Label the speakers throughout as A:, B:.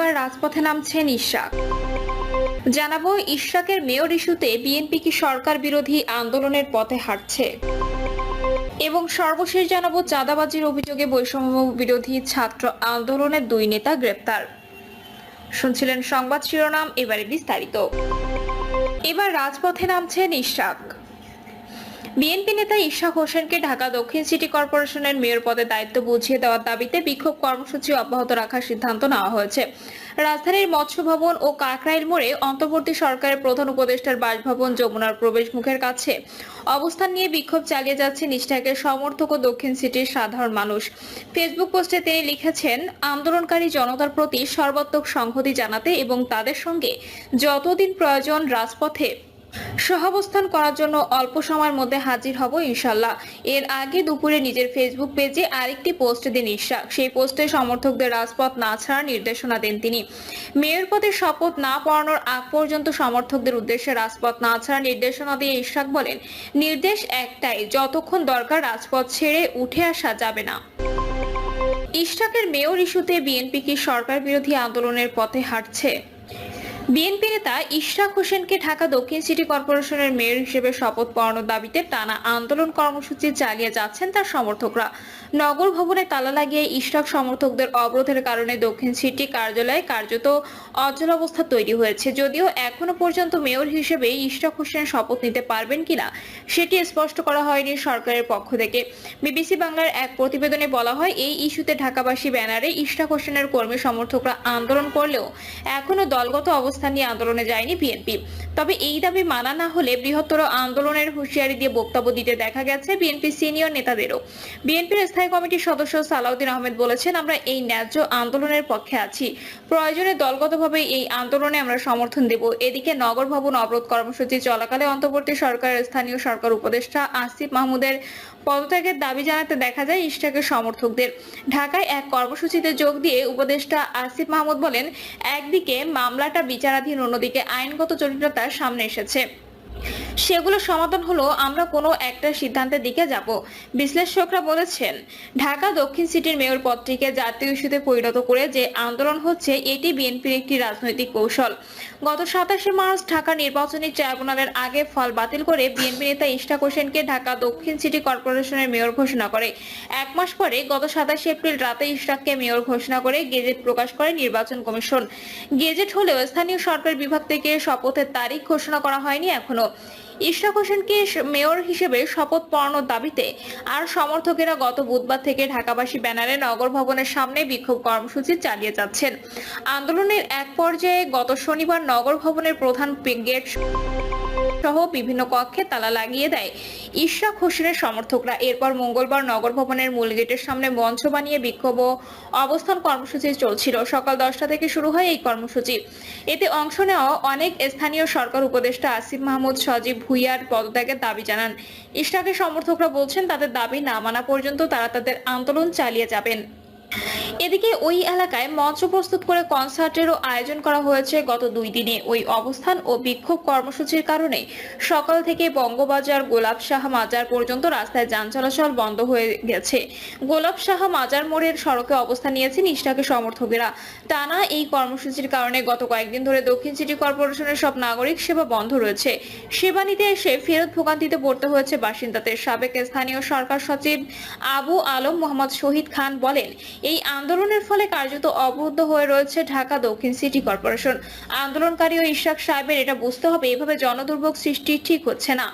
A: এবার রাজপথে নামছেন ইশরাক জানাব ইশরাকের মেয়র ইস্যুতে বিএনপি কি সরকার বিরোধী আন্দোলনের পথে হাঁটছে? এবং সর্বশেষ জানাব, চাঁদাবাজির অভিযোগে বৈষম্য বিরোধী ছাত্র আন্দোলনের দুই নেতা গ্রেপ্তার। শুনছিলেন সংবাদ শিরোনাম, এবারে বিস্তারিত। এবার রাজপথে নামছেন ইশরাক বিএনপি নেতা ইশাক হোসেনকে ঢাকা দক্ষিণ সিটি কর্পোরেশনের মেয়র পদে দায়িত্ব বুঝিয়ে দেওয়ার দাবিতে বিক্ষোভ কর্মসূচি অব্যাহত রাখার সিদ্ধান্ত নেওয়া হয়েছে। রাজধানীর মৎস্য ভবন ও কাকরাইল মোড়ে অন্তর্বর্তী সরকারের প্রধান উপদেষ্টার বাসভবন যমুনার প্রবেশ মুখের কাছে অবস্থান নিয়ে বিক্ষোভ চালিয়ে যাচ্ছে নিষ্ঠাকের সমর্থক ও দক্ষিণ সিটির সাধারণ মানুষ। ফেসবুক পোস্টে তিনি লিখেছেন, আন্দোলনকারী জনতার প্রতি সর্বাত্মক সংহতি জানাতে এবং তাদের সঙ্গে যতদিন প্রয়োজন রাজপথে সহাবস্থান করার জন্য অল্প সময়ের মধ্যে হাজির হব ইনশাল্লাহ এর আগে দুপুরে নিজের ফেসবুক পেজে আরেকটি পোস্ট দেন ইশরাক। সেই পোস্টে সমর্থকদের রাজপথ না ছাড়ার নির্দেশনা দেন তিনি। মেয়র পদে শপথ না পড়ানোর আগ পর্যন্ত সমর্থকদের উদ্দেশ্যে রাজপথ না ছাড়ার নির্দেশনা দিয়ে ইশরাক বলেন, নির্দেশ একটাই, যতক্ষণ দরকার রাজপথ ছেড়ে উঠে আসা যাবে না। ইশরাকের মেয়র ইস্যুতে বিএনপি কি সরকার বিরোধী আন্দোলনের পথে হাঁটছে? বিএনপি নেতা ইশরাক হোসেনকে ঢাকা দক্ষিণ সিটি কর্পোরেশনের মেয়র হিসেবে শপথ পড়ানোর দাবিতে টানা আন্দোলন কর্মসূচি চালিয়ে যাচ্ছেন তার সমর্থকরা। নগর ভবনে তালা লাগিয়ে ইশরাক সমর্থকদের অবরোধের কারণে দক্ষিণ সিটি কার্যালয়ে কার্যত অচল অবস্থা তৈরি হয়েছে। যদিও এখনও পর্যন্ত মেয়র হিসেবে ইশরাক হোসেন শপথ নিতে পারবেন কিনা, সেটি স্পষ্ট করা হয়নি সরকারের পক্ষ থেকে। বিবিসি বাংলার এক প্রতিবেদনে বলা হয়, এই ইস্যুতে ঢাকাবাসী ব্যানারে ইশরাক হোসেনের কর্মী সমর্থকরা আন্দোলন করলেও এখনও দলগত অবস্থান নিয়ে আন্দোলনে যায়নি বিএনপি। তবে এই দাবি মানা না হলে বৃহত্তর আন্দোলনের হুঁশিয়ারি দিয়ে বক্তব্য দিতে দেখা গেছে বিএনপি সিনিয়র নেতাদেরও। বিএনপির স্থায়ী কমিটির সদস্য সালাউদ্দিন আহমেদ বলেছেন, আমরা এই ন্যায্য আন্দোলনের পক্ষে আছি। প্রয়োজনে দলগতভাবে এই আন্দোলনে আমরা সমর্থন দেব। এদিকে নগর ভবন অবরোধ কর্মসূচি চলাকালে অন্তর্বর্তী সরকারের স্থানীয় সরকার উপদেষ্টা আসিফ মাহমুদের পদত্যাগের দাবি জানাতে দেখা যায় ইশরাকের সমর্থকদের। ঢাকায় এক কর্মসূচিতে যোগ দিয়ে উপদেষ্টা আসিফ মাহমুদ বলেন, একদিকে মামলাটা বিচারাধীন, অন্যদিকে আইনগত জটিলতা সামনে এসেছে। সেগুলো সমাধান হলো, আমরা কোনো একটা সিদ্ধান্তের দিকে যাব। বিশ্লেষকরা বলেছেন, ঢাকা দক্ষিণ সিটির মেয়র পদটিকে জাতীয় ইস্যুতে পরিণত করে যে আন্দোলন হচ্ছে, এটি বিএনপির একটি রাজনৈতিক কৌশল। গত সাতাশে মার্চ ঢাকা নির্বাচনী ট্রাইব্যুনালের আগে ফল বাতিল করে বিএনপি নেতা ইশরাক হোসেনকে ঢাকা দক্ষিণ সিটি কর্পোরেশনের মেয়র ঘোষণা করে। এক মাস পরে, গত সাতাশে এপ্রিল রাতে ইশরাককে মেয়র ঘোষণা করে গেজেট প্রকাশ করে নির্বাচন কমিশন। গেজেট হলেও স্থানীয় সরকার বিভাগ থেকে শপথের তারিখ ঘোষণা করা হয়নি এখনও। ইশরাক হোসেনকে মেয়র হিসেবে শপথ পড়ানোর দাবিতে আর সমর্থকেরা গত বুধবার থেকে ঢাকাবাসী ব্যানারে নগর ভবনের সামনে বিক্ষোভ কর্মসূচি চালিয়ে যাচ্ছেন। আন্দোলনের এক পর্যায়ে গত শনিবার নগর ভবনের প্রধান গেট সহ বিভিন্ন কক্ষে তালা লাগিয়ে দেয় ইশরাক হোসেনের সমর্থকরা এরপর মঙ্গলবার নগর ভবনের মূল গেটের সামনে মঞ্চ বানিয়ে বিক্ষোভ অবস্থান কর্মসূচি চলছিল। সকাল দশটা থেকে শুরু হয় এই কর্মসূচি। এতে অংশ নেওয়া অনেক স্থানীয় সরকার উপদেষ্টা আসিফ মাহমুদ, সজীব ভুইয়ার পদত্যাগের দাবি জানান। ইশরাকের সমর্থকরা বলছেন, তাদের দাবি না মানা পর্যন্ত তারা তাদের আন্দোলন চালিয়ে যাবেন। এদিকে ওই এলাকায় মঞ্চ প্রস্তুত করে কনসার্টেরও আয়োজন করা হয়েছে গত দুই দিনে। ওই অবস্থান ও বিক্ষোভ কর্মসূচির কারণে সকাল থেকে বঙ্গবাজার গোলাপ শাহ মাজার পর্যন্ত রাস্তায় যান চলাচল বন্ধ হয়ে গেছে। গোলাপ শাহ মাজার মোড়ের সড়কে অবস্থান নিয়েছেন ইশরাকের সমর্থকেরা। টানা এই কর্মসূচির কারণে গত কয়েকদিন ধরে দক্ষিণ সিটি কর্পোরেশনের সব নাগরিক সেবা বন্ধ রয়েছে। সেবা নিতে এসে ফেরত ভোগান্তিতে পড়তে হয়েছে বাসিন্দাদের। সাবেক স্থানীয় সরকার সচিব আবু আলম মোহাম্মদ শহীদ খান বলেন এই আন্দোলনের ফলে কার্যত অবরুদ্ধ হয়ে রয়েছে ঢাকা দক্ষিণ সিটি কর্পোরেশন। আন্দোলনকারী ও ইশরাক সাহেবের এটা বুঝতে হবে, এভাবে জনদুর্ভোগ সৃষ্টি ঠিক হচ্ছে না।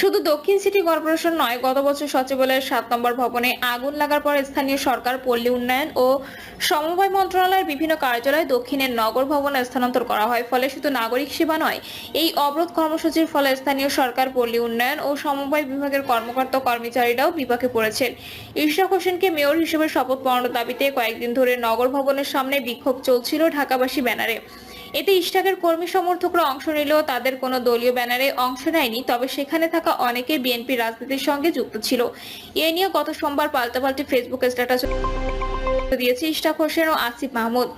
A: শুধু দক্ষিণ সিটি কর্পোরেশন নয়, গত বছর সচিবালয়ের সাত নম্বর ভবনে আগুন লাগার পর স্থানীয় সরকার, পল্লী উন্নয়ন ও সমবায় মন্ত্রণালয়ের বিভিন্ন কার্যালয় দক্ষিণের নগর ভবনে স্থানান্তর করা হয়। ফলে শুধু নাগরিক সেবা নয়, এই অবরোধ কর্মসূচির ফলে স্থানীয় সরকার, পল্লী উন্নয়ন ও সমবায় বিভাগের কর্মকর্তা কর্মচারীরাও বিপাকে পড়েছেন। ইশরাক হোসেনকে মেয়র হিসেবে শপথ পড়ানোর দাবিতে কয়েকদিন ধরে নগর ভবনের সামনে বিক্ষোভ চলছিল ঢাকাবাসী ব্যানারে। এতে ইশরাকের কর্মী সমর্থকরা অংশ নিলেও তাদের কোনো দলীয় ব্যানারে অংশ নেয়নি, তবে সেখানে থাকা অনেকে বিএনপি রাজনীতির সঙ্গে যুক্ত ছিল। এ নিয়ে গত সোমবার পাল্টাপাল্টি ফেসবুক স্ট্যাটাস দিয়েছে ইশরাক হোসেন ও আসিফ মাহমুদ।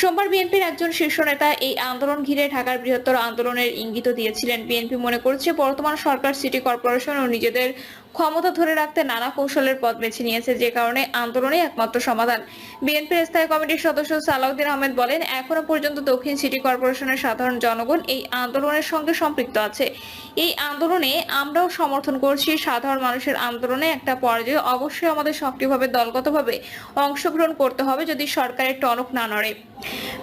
A: সোমবার বিএনপির একজন শীর্ষ নেতা এই আন্দোলন ঘিরে ঢাকার বৃহত্তর আন্দোলনের ইঙ্গিত দিয়েছিলেন। বিএনপি মনে করছে, বর্তমান সরকার, সিটি কর্পোরেশন ও নিজেদের ক্ষমতা ধরে রাখতে নানা কৌশলের পথ বেছে নিয়েছে, যে কারণে আন্দোলনে একমাত্র সমাধান। বিএনপির স্থায়ী কমিটির সদস্য সালাউদ্দিন আহমেদ বলেন, এখনও পর্যন্ত দক্ষিণ সিটি কর্পোরেশনের সাধারণ জনগণ এই আন্দোলনের সঙ্গে সম্পৃক্ত আছে। এই আন্দোলনে আমরাও সমর্থন করছি, সাধারণ মানুষের আন্দোলনে একটা পর্যায়ে অবশ্যই আমাদের সক্রিয়ভাবে, দলগতভাবে অংশগ্রহণ করতে হবে যদি সরকারের টনক না নড়ে।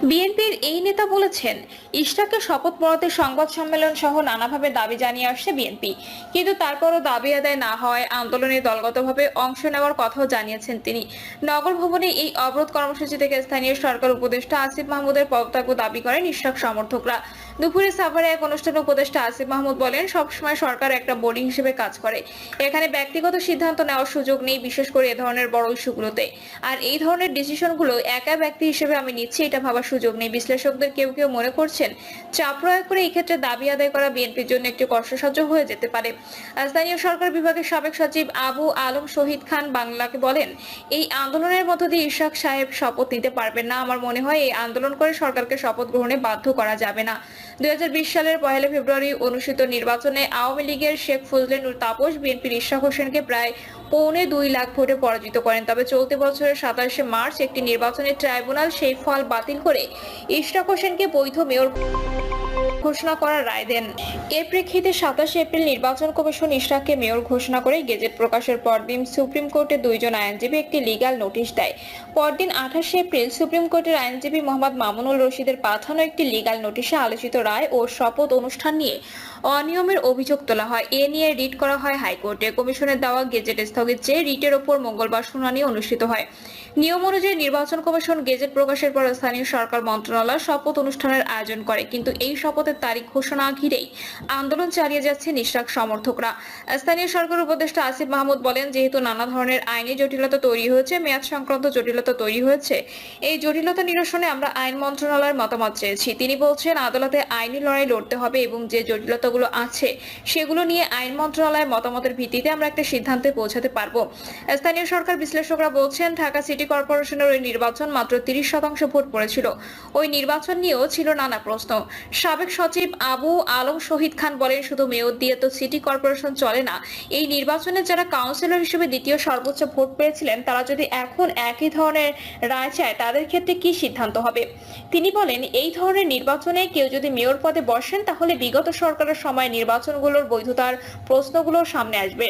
A: বিএনপির এই নেতা বলেছেন ইশরাককে শপথ পড়াতে সংবাদ সম্মেলন সহ নানাভাবে দাবি জানিয়ে আসছে বিএনপি। কিন্তু তারপরও দাবি আদায় না হওয়ায় আন্দোলনে দলগতভাবে অংশ নেওয়ার কথাও জানিয়েছেন তিনি। নগর ভবনে এই অবরোধ কর্মসূচি থেকে স্থানীয় সরকার উপদেষ্টা আসিফ মাহমুদের পদত্যাগ দাবি করেন ইশাক সমর্থকরা। দুপুরে সাভারে এক অনুষ্ঠানে উপদেষ্টা আসিফ মাহমুদ বলেন সবসময় সরকার একটা বোর্ডিং হিসেবে কাজ করে। এখানে ব্যক্তিগত সিদ্ধান্ত নেওয়ার সুযোগ নেই, বিশেষ করে এ ধরনের বড় ইস্যুগুলোতে। আর এই ধরনের ডিসিশনগুলো একা ব্যক্তি হিসেবে আমি নিচ্ছি, এটা ভাবার সুযোগ নেই। বিশ্লেষকদের কেউ কেউ মনে করছেন, চাপ প্রয়োগ করে এই ক্ষেত্রে দাবি আদায় করা বিএনপির জন্য একটি কষ্টসাধ্য হয়ে যেতে পারে। স্থানীয় সরকার বিভাগের সাবেক সচিব আবু আলম শহীদ খান বাংলাকে বলেন, এই আন্দোলনের মধ্য দিয়ে ইশাক সাহেব শপথ নিতে পারবেন না। আমার মনে হয় এই আন্দোলন করে সরকারকে শপথ গ্রহণে বাধ্য করা যাবে না। দুই হাজার বিশ সালের পহেলা ফেব্রুয়ারি অনুষ্ঠিত নির্বাচনে আওয়ামী লীগের শেখ ফজলে নূর তাপস বিএনপির ঈশা হোসেনকে প্রায় পৌনে দুই লাখ ভোটে পরাজিত করেন। তবে চলতি বছরের সাতাশে মার্চ একটি নির্বাচনের ট্রাইব্যুনাল সেই ফল বাতিল করে ইশরাক হোসেনকে বৈধ মেয়র ঘোষণা করার রায় দেন। এর প্রেক্ষিতে সাতাশে এপ্রিল নির্বাচন কমিশন ইশরাককে মেয়র ঘোষণা করে গেজেট প্রকাশের পরদিন সুপ্রিম কোর্টে দুইজন আইনজীবী একটি লিগ্যাল নোটিশ দেয়। পরদিন আঠাশে এপ্রিল সুপ্রিম কোর্টের আইনজীবী মোহাম্মদ মামুনুল রশিদের পাঠানো একটি লিগাল নোটিশে আলোচিত রায় ও শপথ অনুষ্ঠান নিয়ে অনিয়মের অভিযোগ তোলা হয়। এ নিয়ে রিট করা হয় হাইকোর্টে। কমিশনের দেওয়া গেজেট স্থগিত চেয়ে রিটের ওপর মঙ্গলবার শুনানি অনুষ্ঠিত হয়। নিয়ম অনুযায়ী নির্বাচন কমিশন গেজেট প্রকাশের পর স্থানীয় সরকার মন্ত্রণালয় শপথ অনুষ্ঠানের আয়োজন করে। কিন্তু এই শপথের তারিখ ঘোষণা ঘিরেই আন্দোলন চালিয়ে যাচ্ছে নিঃশ্বাক সমর্থকরা। স্থানীয় সরকার উপদেষ্টা আসিফ মাহমুদ বলেন, যেহেতু নানা ধরনের আইনি জটিলতা তৈরি হয়েছে, মেয়াদ সংক্রান্ত জটিলতা তৈরি হয়েছে, এই জটিলতা নিরসনে আমরা আইন মন্ত্রণালয়ের মতামত চেয়েছি। তিনি বলছেন, আদালতে আইনি লড়াই লড়তে হবে এবং যে জটিলতাগুলো আছে সেগুলো নিয়ে আইন মন্ত্রণালয়ের মতামতের ভিত্তিতে আমরা একটা সিদ্ধান্তে পৌঁছাতে পারব। স্থানীয় সরকার বিশ্লেষকরা বলছেন, ঢাকা সিটি কর্পোরেশনের ওই নির্বাচন মাত্র তিরিশ শতাংশ ভোট পড়েছিল। ওই নির্বাচন নিয়েও ছিল নানা প্রশ্ন। সাবেক সচিব আবু আলম শহীদ খান বলেন, শুধু মেয়র দিয়ে তো সিটি কর্পোরেশন চলে না। এই নির্বাচনে যারা কাউন্সিলর হিসেবে দ্বিতীয় সর্বোচ্চ ভোট পেয়েছিলেন, তারা যদি এখন একই ধরনের রায় চায়, তাদের ক্ষেত্রে কি সিদ্ধান্ত হবে? তিনি বলেন, এই ধরনের নির্বাচনে কেউ যদি মেয়র পদে বসেন, তাহলে বিগত সরকারের সময় নির্বাচনগুলোর বৈধতার প্রশ্নগুলো সামনে আসবে।